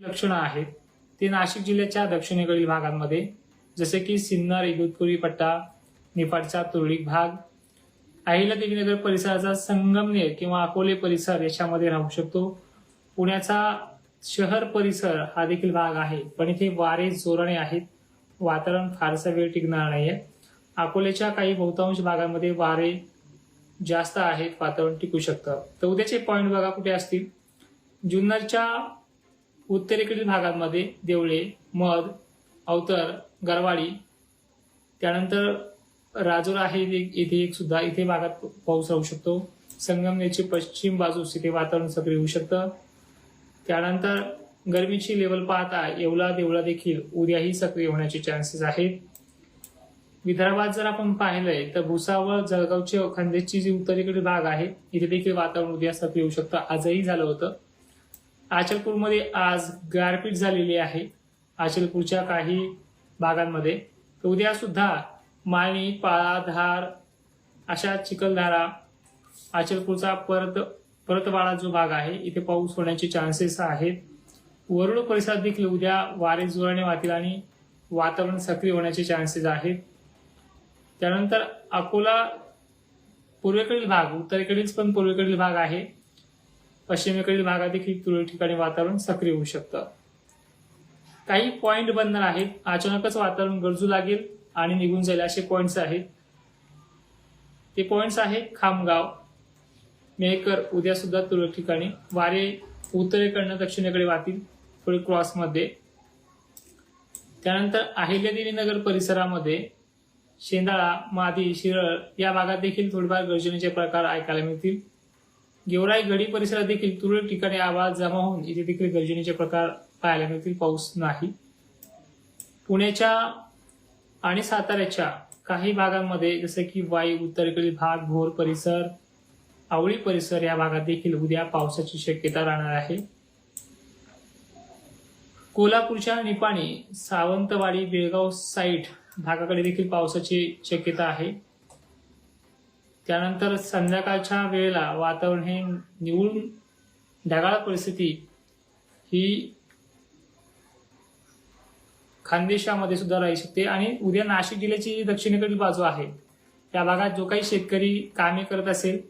लक्षणं आहेत. ते नाशिक जिल्ह्याच्या दक्षिणेकडील भागांमध्ये जसे की सिन्नर इगतपुरी पट्टा निफाडचा तुरळीक भाग अहिल्यादेवीनगर परिसराचा संगमनेर किंवा अकोले परिसर याच्यामध्ये राहू शकतो. पुण्याचा शहर परिसर हा देखील भाग आहे पण इथे वारे जोराने आहेत. वातावरण फारसा वेळ टिकणार नाहीये. अकोल्याच्या काही बहुतांश भागांमध्ये वारे जास्त आहेत वातावरण टिकू शकतं. तर उद्याचे पॉईंट बघा कुठे असतील. जुन्नरच्या उत्तरेकडील भागांमध्ये देवळे मध अवतर गरवाडी त्यानंतर राजोरा आहे इथे- इथे एक सुद्धा इथे भागात पाऊस राहू शकतो. संगमनेरची पश्चिम बाजूस इथे वातावरण सक्रिय होऊ शकतं. त्यानंतर गरमीची लेवल पाहता येवला देवळा देखील उद्याही सक्रिय होण्याचे चान्सेस आहेत. विदर्भात जर आपण पाहिलंय तर भुसावळ जळगावची खानदेशची जी उत्तरेकडील भाग आहे इथे देखील वातावरण उद्या सक्रिय होऊ शकतं. आजही झालं होतं. अचलपूरमध्ये आज गारपीट झालेली आहे. अचलपूरच्या काही भागांमध्ये. तर उद्या सुद्धा माळणी पाळाधार अशा चिखलधारा अचलपूरचा परत परतवाडा जो भाग आहे इथे पाऊस होण्याचे चान्सेस आहेत. वरुड परिसरात देखील उद्या वारे जोराने वाहतील आणि वातावरण सक्रिय होण्याचे चान्सेस आहेत. त्यानंतर अकोला पूर्वेकडील भाग उत्तरेकडील पण पूर्वेकडील भाग आहे. पश्चिमेकडील भागात देखील तुरळक ठिकाणी वातावरण सक्रिय होऊ शकतं. काही पॉइंट बनणार आहेत. अचानकच वातावरण गरजू लागेल आणि निघून जाईल असे पॉइंट्स आहेत. ते पॉइंट्स आहेत खामगाव मेहकर उद्या सुद्धा तुरळक ठिकाणी. वारे उत्तरेकडनं दक्षिणेकडे वाहतील थोडे क्रॉसमध्ये त्यानंतर अहिल्यादेवी नगर परिसरामध्ये शेंदाळा मादी शिरळ या भागात देखील थोडेफार गर्जनेचे प्रकार ऐकायला मिळतील. गेवराई गडी परिसरात देखील तुरळक ठिकाणी आवाज जमा होऊन इथे देखील गर्जनेचे प्रकार पाहायला मिळतील. पाऊस नाही. पुण्याच्या आणि साताऱ्याच्या काही भागांमध्ये जसे की वाई उत्तरेकडील भाग भोर परिसर आवळी परिसर या भागात देखील उद्या पावसाची शक्यता राहणार आहे. कोल्हापूरच्या निपाणी सावंतवाडी बेळगाव साईट भागाकडे देखील पावसाची शक्यता आहे. त्यानंतर संध्याकाळच्या वेळेला वातावरण हे निवळून ढगाळ परिस्थिती ही खानदेशामध्ये सुद्धा राहू शकते. आणि उद्या नाशिक जिल्ह्याची जी दक्षिणेकडील बाजू आहे. त्या भागात जो काही शेतकरी कामे करत असेल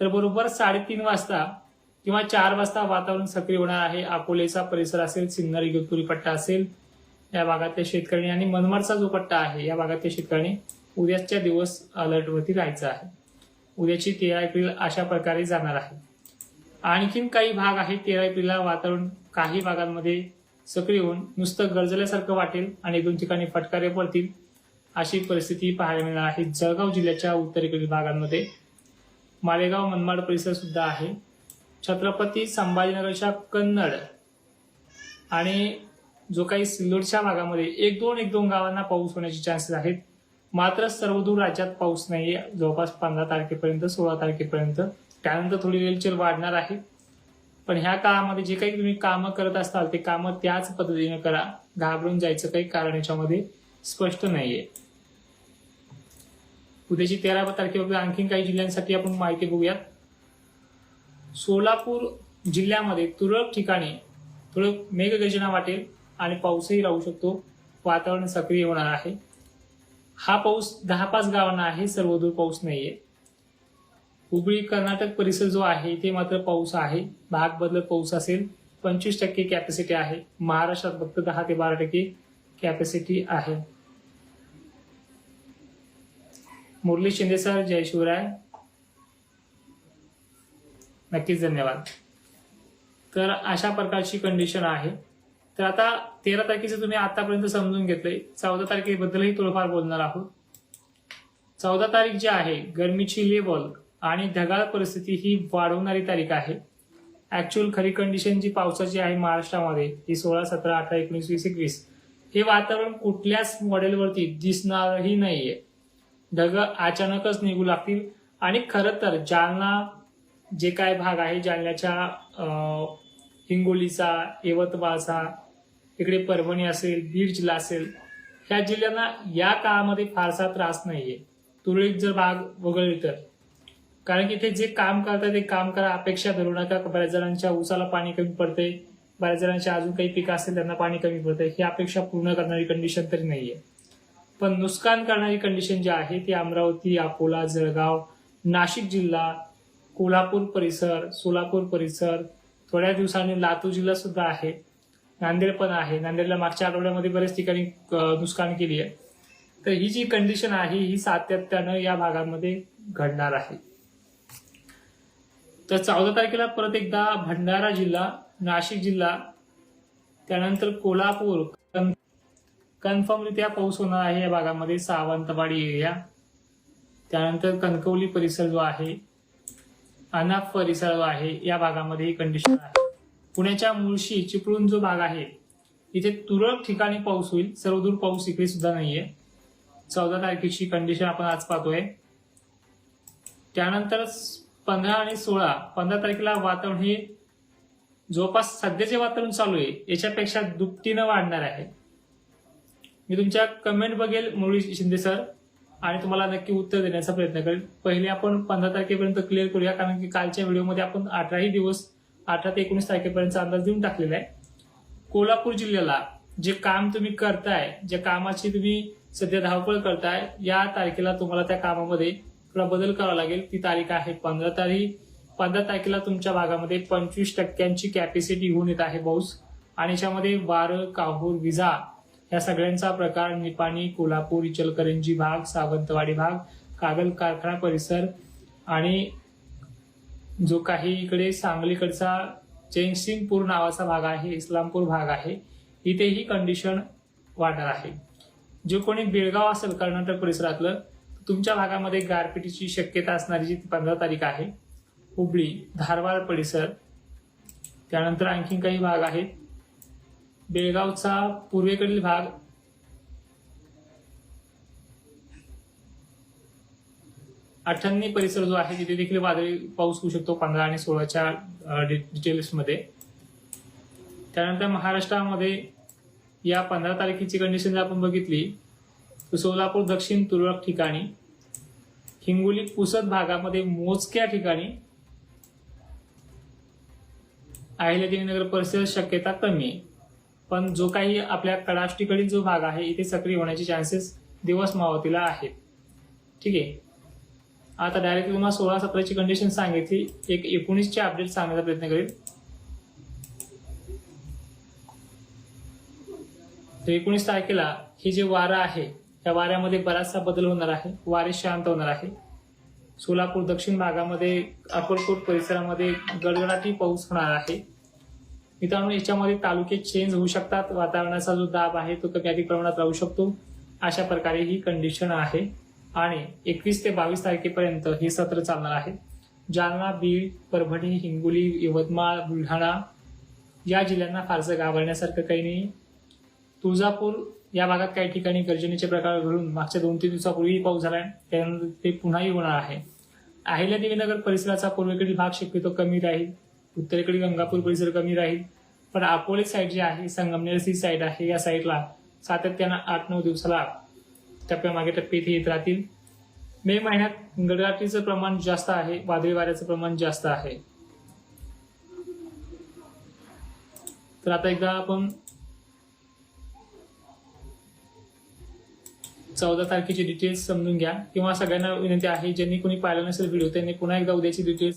तर बरोबर साडेतीन वाजता किंवा चार वाजता वातावरण सक्रिय होणार आहे. अकोलेचा परिसर असेल सिन्नर इगतपुरी पट्टा असेल या भागातल्या शेतकऱ्यांनी आणि मनमाडचा जो पट्टा आहे या भागातल्या शेतकऱ्यांनी उद्याच्या दिवस अलर्टवरती राहायचं आहे. उद्याची तेरा एप्रिल अशा प्रकारे जाणार आहे. आणखीन काही भाग आहेत. तेरा एप्रिलला वातावरण काही भागांमध्ये सक्रिय होऊन नुसतं गरजल्यासारखं वाटेल आणि दोन ठिकाणी फटकारे पडतील अशी परिस्थिती पाहायला मिळणार आहे. जळगाव जिल्ह्याच्या उत्तरेकडील भागांमध्ये. मालेगाव मनमाड परिसर सुद्धा आहे. छत्रपती संभाजीनगरच्या कन्नड आणि जो काही सिल्लोडच्या भागामध्ये एक दोन एक दोन गावांना पाऊस होण्याचे चान्सेस आहेत. मात्र सर्वदूर राज्यात पाऊस नाही जवळपास पंधरा तारखेपर्यंत सोळा तारखेपर्यंत. त्यानंतर थोडी रेलचेल वाढणार आहे. पण ह्या काळामध्ये जे काही तुम्ही कामं करत असाल ते कामं त्याच पद्धतीने करा. घाबरून जायचं काही कारण याच्यामध्ये स्पष्ट नाहीये. उद्याची तेरा तारखेवर आणखी काही जिल्ह्यांसाठी आपण माहिती बघूयात. सोलापूर जिल्ह्यामध्ये तुरळक ठिकाणी थोडं मेघगर्जना वाटेल आणि पाऊसही राहू शकतो. वातावरण सक्रिय होणार आहे. हा पाऊस दहा पाच गावांना आहे सर्वदूर पाऊस नाहीये. हुबळी कर्नाटक परिसर जो आहे इथे मात्र पाऊस आहे. भाग बदलत पाऊस असेल पंचवीस टक्के कॅपॅसिटी आहे. महाराष्ट्रात फक्त दहा ते बारा टक्के कॅपॅसिटी आहे. मुरली शिंदे सर जय शिवराय. नक्कीच धन्यवाद. तर अशा प्रकारची कंडिशन आहे. तर आता तेरा तारखेचं तुम्ही आतापर्यंत समजून घेतलंय. चौदा तारखेबद्दलही थोडंफार बोलणार आहोत. चौदा तारीख जी आहे गरमीची लेवल आणि ढगाळ परिस्थिती ही वाढवणारी तारीख आहे. ऍक्च्युअल खरी कंडिशन जी पावसाची आहे महाराष्ट्रामध्ये ही सोळा सतरा अठरा एकोणीस वीस एकवीस. हे वातावरण कुठल्याच मॉडेलवरती दिसणारही नाहीये. ढग अचानकच निघू लागतील. आणि खरं तर जालना जे काय भाग आहे जालन्याच्या हिंगोलीचा यवतमाळचा इकडे परभणी असेल बीड जिल्हा असेल ह्या जिल्ह्यांना या काळामध्ये फारसा त्रास नाहीये. तुरळीत जर भाग वगळली तर. कारण की इथे जे काम करतात ते काम करा अपेक्षा धरू नका. बऱ्याच जणांच्या उसाला पाणी कमी पडते बऱ्याच जणांच्या अजून काही पिकं असतील त्यांना पाणी कमी पडतं ही अपेक्षा पूर्ण करणारी कंडिशन तरी नाहीये. पण नुकसान करणारी कंडिशन जी आहे ती अमरावती अकोला जळगाव नाशिक जिल्हा कोल्हापूर परिसर सोलापूर परिसर थोड्या दिवसांनी लातूर जिल्हा सुद्धा आहे. नांदेड पण आहे. नांदेडला मागच्या आठवड्यामध्ये बऱ्याच ठिकाणी नुकसान केली आहे. तर ही जी कंडिशन आहे ही सातत्यानं या भागामध्ये घडणार आहे. तर चौदा तारखेला परत एकदा भंडारा जिल्हा नाशिक जिल्हा त्यानंतर कोल्हापूर कन्फर्मरित्या पाऊस होणार आहे या भागामध्ये सावंतवाडी एरिया. त्यानंतर कणकवली परिसर जो आहे अनाप परिसर जो आहे या भागामध्ये ही कंडिशन आहे. पुण्याच्या मुळशी चिपळूण जो भाग आहे इथे तुरळक ठिकाणी पाऊस होईल. सर्वदूर पाऊस इकडे सुद्धा नाहीये. चौदा तारखेची कंडिशन आपण आज पाहतोय. त्यानंतर पंधरा आणि सोळा पंधरा तारखेला वातावरण हे जवळपास सध्याचे वातावरण चालू आहे. याच्यापेक्षा दुपटीनं वाढणार आहे. मी तुमच्या कमेंट बघेल मुरळी शिंदे सर आणि तुम्हाला नक्की उत्तर देण्याचा प्रयत्न करेल पहिले आपण पंधरा तारखेपर्यंत क्लिअर करूया कारण की कालच्या व्हिडिओमध्ये आपण अठराही दिवस अठरा ते एकोणीस तारखेपर्यंतचा अंदाज देऊन टाकलेला आहे. कोल्हापूर जिल्ह्याला जे काम तुम्ही करताय ज्या कामाची तुम्ही सध्या धावपळ करताय या तारखेला तुम्हाला त्या कामामध्ये थोडा बदल करावा लागेल. ती तारीख आहे पंधरा तारीख पंधरा तारखेला तुमच्या भागामध्ये पंचवीस टक्क्यांची कॅपॅसिटी घेऊन येत आहे पाऊस. आणि याच्यामध्ये वारं काहूर विजा या सगळ्यांचा प्रकार निपाणी कोल्हापूर इचलकरंजी भाग सावंतवाडी भाग कागल कारखाना परिसर आणि जो काही इकडे सांगलीकडचा जयसिंगपूर नावाचा भाग आहे इस्लामपूर भाग आहे इथे ही कंडिशन वाढणार आहे. जो कोणी बेळगाव असेल कर्नाटक परिसरातलं तुमच्या भागामध्ये गारपिटीची शक्यता असणारी जी पंधरा तारीख आहे हुबळी धारवाड परिसर त्यानंतर आणखी काही भाग आहेत. बेळगावचा पूर्वेकडील भाग अठ्ठ्याण्णी परिसर जो आहे तिथे देखील वादळी पाऊस होऊ शकतो पंधरा आणि सोळाच्या डिटेल्समध्ये त्यानंतर महाराष्ट्रामध्ये या पंधरा तारखेची कंडिशन जर आपण बघितली. तर सोलापूर दक्षिण तुरळक ठिकाणी हिंगोली पुसद भागामध्ये मोजक्या ठिकाणी अहिल्यादेवीनगर परिसर शक्यता कमी आहे. पण जो काही आपल्या कडाष्टीकडील जो भाग आहे इथे सक्रिय होण्याचे चान्सेस दिवस मावतीला आहेत. ठीक आहे? आता डायरेक्ट तुम्हाला सोळा सतराची कंडिशन सांगितली. एक एकोणीसचे अपडेट सांगण्याचा प्रयत्न करेल तर एकोणीस तारखेला हे जे वारा आहे त्या वाऱ्यामध्ये बराचसा बदल होणार आहे. वारे शांत होणार आहे. सोलापूर दक्षिण भागामध्ये अकोलकोट परिसरामध्ये गडगडाटी पाऊस होणार आहे. मित्रांनो याच्यामध्ये तालुके चेंज होऊ शकतात. वातावरणाचा जो दाब आहे तो कमी अधिक प्रमाणात राहू शकतो. अशा प्रकारे ही कंडिशन आहे. आणि एकवीस ते बावीस तारखेपर्यंत हे सत्र चालणार आहे. जालना बीड परभणी हिंगोली यवतमाळ बुलढाणा या जिल्ह्यांना फारसं घाबरण्यासारखं काही नाही. तुळजापूर या भागात काही ठिकाणी गर्जनेचे प्रकार घडून मागच्या दोन तीन दिवसापूर्वीही पाऊस झाला आहे त्यानंतर ते पुन्हाही होणार आहे. अहिल्यादेवीनगर परिसराचा पूर्वेकडील भाग शक्यतो कमी राहील. उत्तरेकडील गंगापूर परिसर कमी राहील. पण अकोले साईड जी आहे संगमनेर सी साईड आहे या साईडला सातत्यानं आठ नऊ दिवसाला टप्प्यामागे टप्पे इथे येत राहतील. मे महिन्यात गडगाठीचं प्रमाण जास्त आहे वादळी वाऱ्याचं प्रमाण जास्त आहे. तर आता एकदा आपण चौदा तारखेची डिटेल्स समजून घ्या. किंवा सगळ्यांना विनंती आहे ज्यांनी कोणी पाहिलं नसेल व्हिडिओ त्यांनी पुन्हा एकदा उद्याची डिटेल्स